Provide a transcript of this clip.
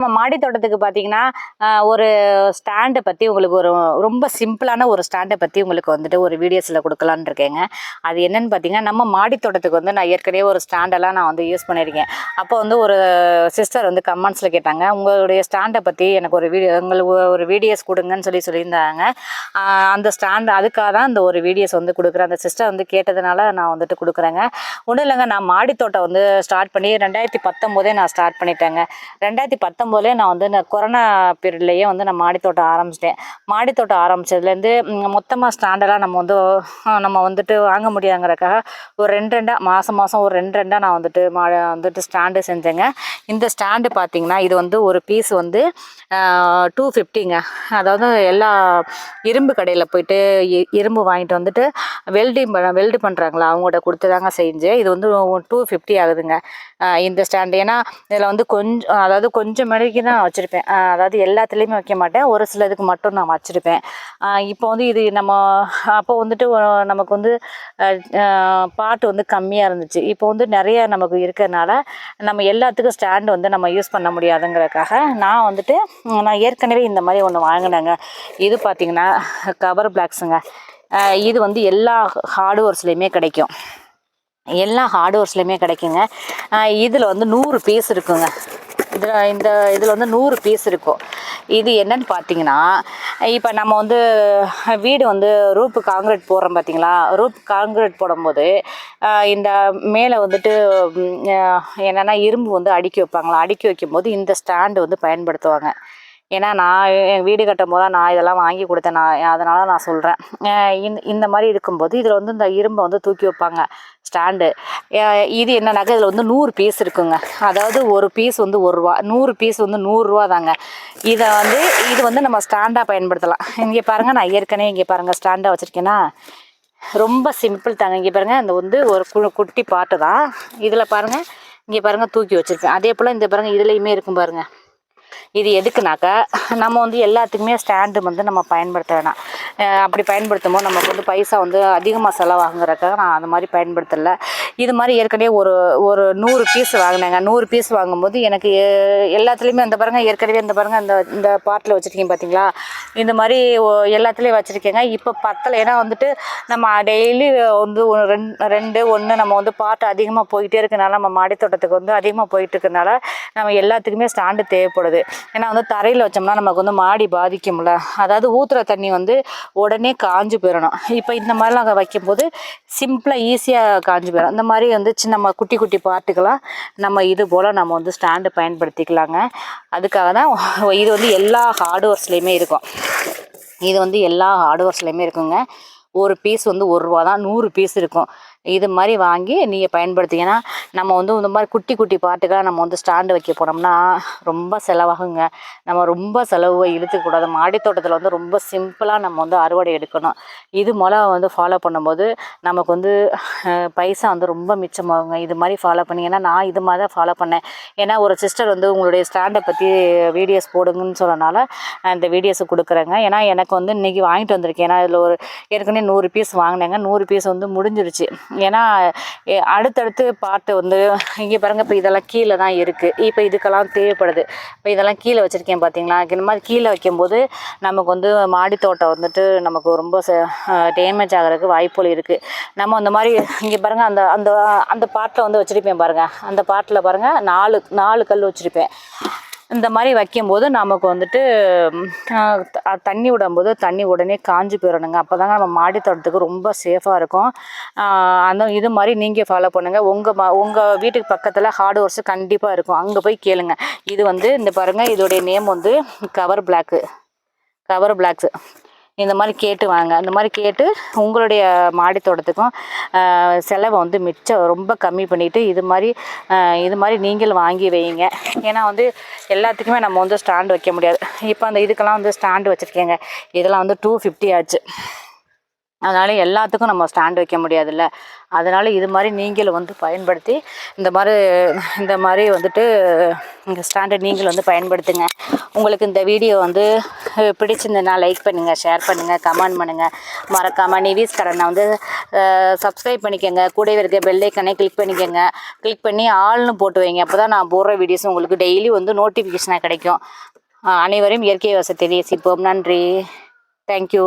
நம்ம மாடி தோட்டத்துக்கு பார்த்தீங்கன்னா ஒரு ஸ்டாண்டை பற்றி உங்களுக்கு ஒரு ரொம்ப சிம்பிளான ஒரு ஸ்டாண்டை பற்றி உங்களுக்கு வந்துட்டு ஒரு வீடியோஸில் கொடுக்கலான்னு இருக்கேங்க. அது என்னன்னு பார்த்தீங்கன்னா நம்ம மாடி தோட்டத்துக்கு வந்து நான் ஏற்கனவே ஒரு ஸ்டாண்டெல்லாம் நான் வந்து யூஸ் பண்ணியிருக்கேன். அப்போ வந்து ஒரு சிஸ்டர் வந்து கமெண்ட்ஸில் கேட்டாங்க உங்களுடைய ஸ்டாண்டை பற்றி எனக்கு ஒரு வீடியோ உங்களுக்கு ஒரு வீடியோஸ் கொடுங்கன்னு சொல்லி சொல்லியிருந்தாங்க. அந்த ஸ்டாண்ட் அதுக்காக தான் இந்த ஒரு வீடியோஸ் வந்து கொடுக்குறேன். அந்த சிஸ்டர் வந்து கேட்டதுனால நான் வந்துட்டு கொடுக்குறேங்க. ஒன்றும் இல்லைங்க நான் மாடி தோட்டம் வந்து ஸ்டார்ட் பண்ணி ரெண்டாயிரத்தி பத்தொம்போதே நான் ஸ்டார்ட் பண்ணிட்டேங்க. ரெண்டாயிரத்தி பத்தொம்போது பத்தொம்போதுலேயே நான் வந்து இந்த கொரோனா பீரியட்லேயே வந்து நான் மாடித்தோட்டம் ஆரம்பிச்சிட்டேன். மாடி தோட்டம் ஆரம்பிச்சதுலேருந்து மொத்தமாக ஸ்டாண்டெல்லாம் நம்ம வந்து நம்ம வந்துட்டு வாங்க முடியாங்கிறக்காக ஒரு ரெண்டு ரெண்டாக மாதம் மாதம் ஒரு ரெண்டு ரெண்டாக நான் வந்துட்டு மா வந்துட்டு ஸ்டாண்டு செஞ்சேங்க. இந்த ஸ்டாண்டு பார்த்திங்கன்னா இது வந்து ஒரு பீஸ் வந்து டூ ஃபிஃப்டிங்க அதாவது எல்லா இரும்பு கடையில் போயிட்டு இரும்பு வாங்கிட்டு வந்துட்டு வெல்டிங் பண்ண வெல்டு பண்ணுறாங்களா அவங்கள்ட்ட கொடுத்து தாங்க செஞ்சு இது வந்து டூ ஃபிஃப்டி ஆகுதுங்க. இந்த ஸ்டாண்டு ஏன்னா இதில் வந்து கொஞ்சம் அதாவது கொஞ்சம் வரைக்கும் தான் வச்சுருப்பேன். அதாவது எல்லாத்துலேயுமே வைக்க மாட்டேன். ஒரு சிலதுக்கு மட்டும் நான் வச்சுருப்பேன். இப்போ வந்து இது நம்ம அப்போ வந்துட்டு நமக்கு வந்து பாட்டு வந்து கம்மியாக இருந்துச்சு. இப்போ வந்து நிறைய நமக்கு இருக்கிறதுனால நம்ம எல்லாத்துக்கும் ஸ்டாண்டு வந்து நம்ம யூஸ் பண்ண முடியாதுங்கிறதுக்காக நான் வந்துட்டு நான் ஏற்கனவே இந்த மாதிரி ஒன்று வாங்கினேங்க. இது பார்த்தீங்கன்னா கவர் பிளாக்ஸுங்க. இது வந்து எல்லா ஹார்ட்வேர்ஸ்லேயுமே கிடைக்கும். எல்லா ஹார்ட்வேர்ஸ்லையுமே கிடைக்குங்க. இதில் வந்து நூறு பீஸ் இருக்குங்க. இதில் இந்த இதில் வந்து நூறு பீஸ் இருக்கும். இது என்னன்னு பார்த்தீங்கன்னா இப்போ நம்ம வந்து வீடு வந்து ரூப்பு காங்கிரீட் போடுறோம் பார்த்தீங்களா? ரூப் காங்கிரீட் போடும்போது இந்த மேலே வந்துட்டு என்னென்னா இரும்பு வந்து அடுக்கி வைப்பாங்களா? அடுக்கி வைக்கும்போது இந்த ஸ்டாண்டு வந்து பயன்படுத்துவாங்க. ஏன்னா நான் என் வீடு கட்டும் போது நான் இதெல்லாம் வாங்கி கொடுத்தேன். நான் அதனால நான் சொல்கிறேன் இந்த இந்த மாதிரி இருக்கும்போது இதில் வந்து இந்த இரும்பை வந்து தூக்கி வைப்பாங்க. ஸ்டாண்டு. இது என்னன்னாக்கா இதில் வந்து நூறு பீஸ் இருக்குங்க. அதாவது ஒரு பீஸ் வந்து ஒரு ரூபா. நூறு பீஸ் வந்து நூறுரூவா தாங்க. இதை வந்து இது வந்து நம்ம ஸ்டாண்டாக பயன்படுத்தலாம். இங்கே பாருங்கள் நான் ஏற்கனவே இங்கே பாருங்கள் ஸ்டாண்டாக வச்சுருக்கேன்னா. ரொம்ப சிம்பிள் தாங்க. இங்கே பாருங்கள் இந்த வந்து ஒரு கு குட்டி பாட்டு தான். இதில் பாருங்கள் இங்கே பாருங்கள் தூக்கி வச்சுருக்கேன். அதே போல் இந்த பாருங்கள் இதுலேயுமே இருக்கும் பாருங்கள் இது எதுக்குனாக்கா நம்ம வந்து எல்லாத்துக்குமே ஸ்டாண்டு வந்து நம்ம பயன்படுத்த வேணாம். அப்படி பயன்படுத்தும் போது நமக்கு வந்து பைசா வந்து அதிகமாக செலவாகுங்கிறக்காக நான் அந்த மாதிரி பயன்படுத்தலை. இது மாதிரி ஏற்கனவே ஒரு ஒரு நூறு பீஸ் வாங்கினேங்க. நூறு பீஸ் வாங்கும்போது எனக்கு எல்லாத்துலேயுமே இந்த பாருங்க ஏற்கனவே இந்த பாருங்க அந்த இந்த பாட்டில் வச்சுருக்கீங்க பார்த்தீங்களா இந்த மாதிரி எல்லாத்துலேயும் வச்சுருக்கேங்க. இப்போ பத்தலை. ஏன்னா வந்துட்டு நம்ம டெய்லி வந்து ஒன்று ரெண்டு ரெண்டு ஒன்று நம்ம வந்து பாட்டு அதிகமாக போயிட்டே இருக்கனால நம்ம மாடி தோட்டத்துக்கு வந்து அதிகமாக போயிட்டு இருக்கனால நம்ம எல்லாத்துக்குமே ஸ்டாண்டு தேவைப்படுது. ஏன்னா வந்து தரையில் வச்சோம்னா நமக்கு வந்து மாடி பாதிக்கும்ல. அதாவது ஊற்றுற தண்ணி வந்து உடனே காஞ்சு போயிடணும் இப்போ இந்த மாதிரிலாம் வைக்கும்போது சிம்பிளாக ஈஸியாக காஞ்சு போயிடும் இந்த மாதிரி வந்து நம்ம குட்டி குட்டி பார்ட்டுக்கெல்லாம் நம்ம இது போல் நம்ம வந்து ஸ்டாண்டு பயன்படுத்திக்கலாங்க. அதுக்காக தான் இது வந்து எல்லா ஹார்ட்வேர்ஸ்லேயுமே இருக்கும். இது வந்து எல்லா ஹார்டுவேர்ஸ்லேயுமே இருக்குங்க. ஒரு பீஸ் வந்து ஒரு ரூபா தான். நூறு பீஸ் இருக்கும். இது மாதிரி வாங்கி நீங்கள் பயன்படுத்திங்கன்னா நம்ம வந்து இந்த மாதிரி குட்டி குட்டி பாட்டுக்கெல்லாம் நம்ம வந்து ஸ்டாண்டு வைக்க போனோம்னா ரொம்ப செலவாகுங்க. நம்ம ரொம்ப செலவை இழுத்துக்கூடாது மாடித்தோட்டத்தில் வந்து ரொம்ப சிம்பிளாக நம்ம வந்து அறுவடை எடுக்கணும். இது மூலம் வந்து ஃபாலோ பண்ணும்போது நமக்கு வந்து பைசா வந்து ரொம்ப மிச்சமாகுங்க. இது மாதிரி ஃபாலோ பண்ணிங்கன்னா நான் இது மாதிரி தான் ஃபாலோ பண்ணேன். ஏன்னா ஒரு சிஸ்டர் வந்து உங்களுடைய ஸ்டாண்டை பற்றி வீடியோஸ் போடுங்கன்னு சொன்னனால இந்த வீடியோஸை கொடுக்குறேங்க. ஏன்னா எனக்கு வந்து இன்றைக்கி வாங்கிட்டு வந்திருக்கேன். ஏன்னா இதில் ஒரு ஏற்கனவே நூறு பீஸ் வாங்கினேங்க. நூறு பீஸ் வந்து முடிஞ்சிருச்சு. ஏன்னா அடுத்தடுத்து பாட்டு வந்து இங்கே பாருங்கள் இப்போ இதெல்லாம் கீழே தான் இருக்குது இப்போ இதுக்கெல்லாம் தேவைப்படுது. இப்போ இதெல்லாம் கீழே வச்சுருக்கேன் பார்த்தீங்களா இந்த மாதிரி கீழே வைக்கும்போது நமக்கு வந்து மாடி தோட்டம் வந்துட்டு நமக்கு ரொம்ப டேமேஜ் ஆகிறதுக்கு வாய்ப்புகள் இருக்குது நம்ம அந்த மாதிரி இங்கே பாருங்கள் அந்த அந்த அந்த பாட்டில் வந்து வச்சுருப்பேன் பாருங்கள் அந்த பாட்டில் பாருங்கள் நாலு நாலு கல் வச்சுருப்பேன். இந்த மாதிரி வைக்கும்போது நமக்கு வந்துட்டு தண்ணி விடும்போது தண்ணி உடனே காஞ்சு போயிடணுங்க அப்போ தாங்க நம்ம மாடி தோட்டத்துக்கு ரொம்ப சேஃபாக இருக்கும். அந்த இது மாதிரி நீங்கள் ஃபாலோ பண்ணுங்கள் உங்கள் ம உங்கள் வீட்டுக்கு பக்கத்தில் ஹார்ட்வேர்ஸ் கண்டிப்பாக இருக்கும். அங்கே போய் கேளுங்க. இது வந்து இந்த பாருங்கள் இதோடைய நேம் வந்து கவர் பிளாக்கு கவர் பிளாக்ஸு இந்த மாதிரி கேட்டு வாங்க. அந்த மாதிரி கேட்டு உங்களுடைய மாடி தோட்டத்துக்கும் செலவை வந்து மிச்சம் ரொம்ப கம்மி பண்ணிவிட்டு இது மாதிரி இது மாதிரி நீங்களும் வாங்கி வைங்க. ஏன்னா வந்து எல்லாத்துக்குமே நம்ம வந்து ஸ்டாண்டு வைக்க முடியாது. இப்போ அந்த இதுக்கெல்லாம் வந்து ஸ்டாண்டு வச்சுருக்கேங்க. இதெல்லாம் வந்து டூ ஃபிஃப்டி ஆச்சு. அதனால் எல்லாத்துக்கும் நம்ம ஸ்டாண்ட் வைக்க முடியாதுல்ல. அதனால் இது மாதிரி நீங்களும் வந்து பயன்படுத்தி இந்த மாதிரி இந்த மாதிரி வந்துட்டு இந்த ஸ்டாண்டை நீங்கள் வந்து பயன்படுத்துங்க. உங்களுக்கு இந்த வீடியோ வந்து பிடிச்சிருந்ததுன்னா லைக் பண்ணுங்கள் ஷேர் பண்ணுங்கள் கமெண்ட் பண்ணுங்கள் மறக்காமல் நிவிஸ் கடனை வந்து சப்ஸ்கிரைப் பண்ணிக்கோங்க. கூடவே இருக்க பெல்லைக்கனே கிளிக் பண்ணிக்கோங்க. கிளிக் பண்ணி ஆள்னு போட்டு வைங்க. அப்போ தான் நான் போடுற வீடியோஸ் உங்களுக்கு டெய்லி வந்து நோட்டிஃபிகேஷனாக கிடைக்கும். அனைவரையும் அனைவரும் இயற்கை வசத்தை நேசிப்போம். நன்றி. தேங்க்யூ